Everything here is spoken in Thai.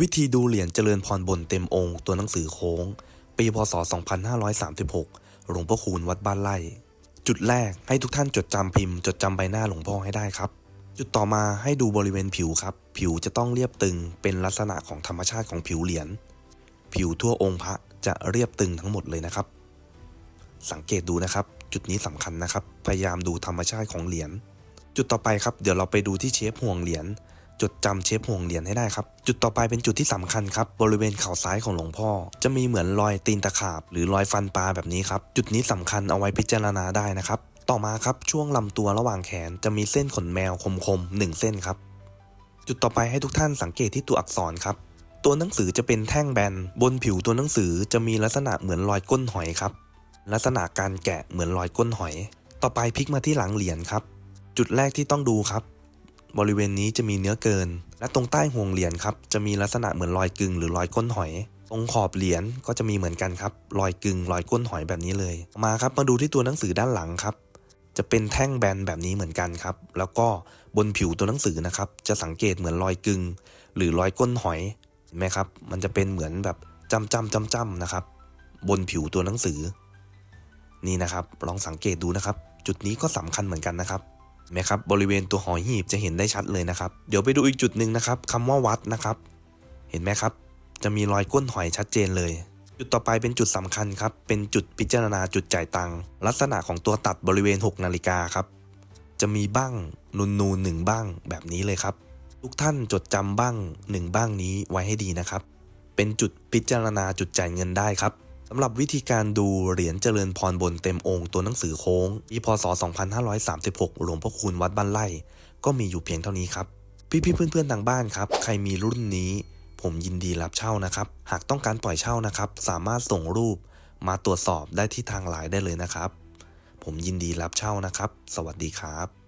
วิธีดูเหรียญเจริญพรบนเต็มองค์ตัวหนังสือโค้ง ปีพศ 2536 หลวงพ่อคูณวัดบ้านไร่ จุดแรกให้ทุกท่านจดจำพิมพ์จดจำใบหน้าหลวงพ่อให้ได้ครับ จุดต่อมาให้ดูบริเวณผิวครับ ผิวจะต้องเรียบตึงเป็นลักษณะของธรรมชาติของผิวเหรียญ ผิวทั่วองค์พระจะเรียบตึงทั้งหมดเลยนะครับ สังเกตดูนะครับ จุดนี้สำคัญนะครับ พยายามดูธรรมชาติของเหรียญ จุดต่อไปครับ เดี๋ยวเราไปดูที่เชฟห่วงเหรียญ จดจำเชฟห่วงเหรียญให้ได้ครับ จุดต่อไปเป็นจุดที่สำคัญครับ บริเวณเข่าซ้ายของหลวงพ่อ จะมีเหมือนรอยตีนตะขาบ หรือรอยฟันปลาแบบนี้ครับ จุดนี้สำคัญเอาไว้พิจารณาได้นะครับ ต่อมาครับช่วงลำตัวระหว่างแขนจะมีเส้นขนแมวคมๆหนึ่งเส้นครับ จุดต่อไปให้ทุกท่านสังเกตที่ตัวอักษรครับ ตัวหนังสือจะเป็นแท่งแบน บนผิวตัวหนังสือจะมีลักษณะเหมือนรอยก้นหอยครับ ลักษณะการแกะเหมือนรอยก้นหอย ต่อไปพลิกมาที่หลังเหรียญครับ จุดแรกที่ต้องดูครับ บริเวณนี้จะมีเนื้อเกิน และตรงใต้ห่วงเหรียญครับจะมีลักษณะเหมือนรอยกึ่งหรือรอยก้นหอย ตรงขอบเหรียญก็จะมีเหมือนกันครับรอยกึ่งรอยก้นหอยแบบนี้เลย มาครับมาดูที่ตัวหนังสือด้านหลังครับ จะเป็นแท่งแบนแบบนี้เหมือนกันครับ แล้วก็บนผิวตัวหนังสือนะครับ จะสังเกตเหมือนรอยกึ่งหรือรอยก้นหอยเห็นไหมครับ มันจะเป็นเหมือนแบบจำจำจำจำนะครับ บนผิวตัวหนังสือ นี่นะครับ ลองสังเกตดูนะครับ จุดนี้ก็สำคัญเหมือนกันนะครับ ไหมครับบริเวณตัวหอยหีบจะเห็นได้ชัดเลยนะครับ เดี๋ยวไปดูอีกจุดหนึ่งนะครับคำว่าวัดนะครับ เห็นไหมครับ จะมีรอยก้นหอยชัดเจนเลย จุดต่อไปเป็นจุดสำคัญครับ เป็นจุดพิจารณาจุดจ่ายตังค์ลักษณะของตัวตัดบริเวณ 6 นาฬิกาครับ จะมีบ้างนูนนูนหนึ่งบ้างแบบนี้เลยครับ ทุกท่านจดจำบ้างหนึ่งบ้างนี้ไว้ให้ดีนะครับ เป็นจุดพิจารณาจุดจ่ายเงินได้ครับำหรับวิธีการดูเหรียญเจริญพรบนเต็มองค์ตัวหนังสือโค้งปีพศ 2536 หลวงพ่อคูณวัดบ้านไร่ ก็มีอยู่เพียงเท่านี้ครับ พี่ๆเพื่อนๆทางบ้านครับ ใครมีรุ่นนี้ ผมยินดีรับเช่านะครับ หากต้องการปล่อยเช่านะครับ สามารถส่งรูปมาตรวจสอบได้ที่ทางไลน์ได้เลยนะครับ ผมยินดีรับเช่านะครับ สวัสดีครับ